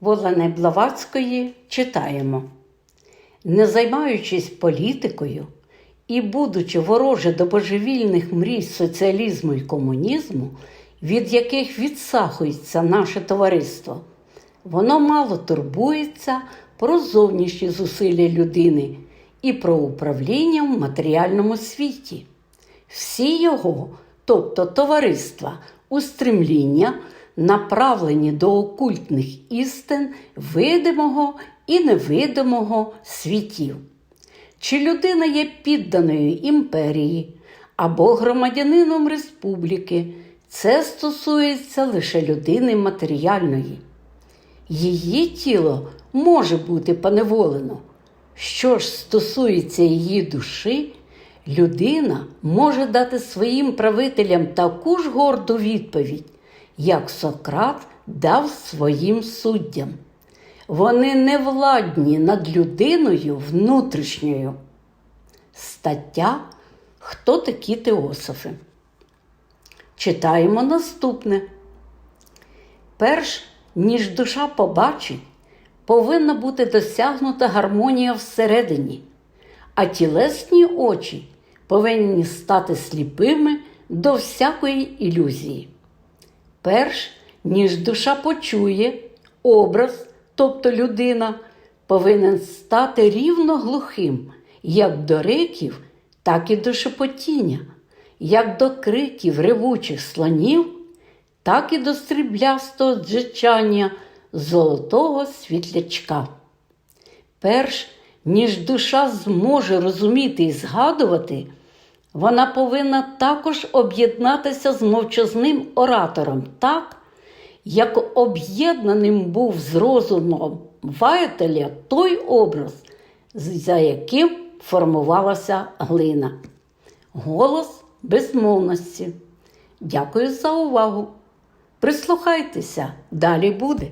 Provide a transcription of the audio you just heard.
Волани Блаватської читаємо. Не займаючись політикою і будучи вороже до божевільних мрій соціалізму і комунізму, від яких відсахується наше товариство, воно мало турбується про зовнішні зусилля людини і про управління в матеріальному світі. Всі його, тобто товариства, устремління направлені до окультних істин видимого і невидимого світів. Чи людина є підданою імперії або громадянином республіки, це стосується лише людини матеріальної. Її тіло може бути поневолено. Що ж стосується її душі, людина може дати своїм правителям таку ж горду відповідь, як Сократ дав своїм суддям. Вони не владні над людиною внутрішньою. Стаття Хто такі теософи? Читаємо наступне. Перш ніж душа побачить, повинна бути досягнута гармонія всередині, а тілесні очі повинні стати сліпими до всякої ілюзії. Перш ніж душа почує, образ, тобто людина, повинен стати рівно глухим як до риків, так і до шепотіння, як до криків ревучих слонів, так і до стріблястого джичання золотого світлячка. Перш ніж душа зможе розуміти і згадувати, вона повинна також об'єднатися з мовчазним оратором так, як об'єднаним був з розумом Ваятеля той образ, за яким формувалася глина. Голос безмовності. Дякую за увагу. Прислухайтеся, далі буде.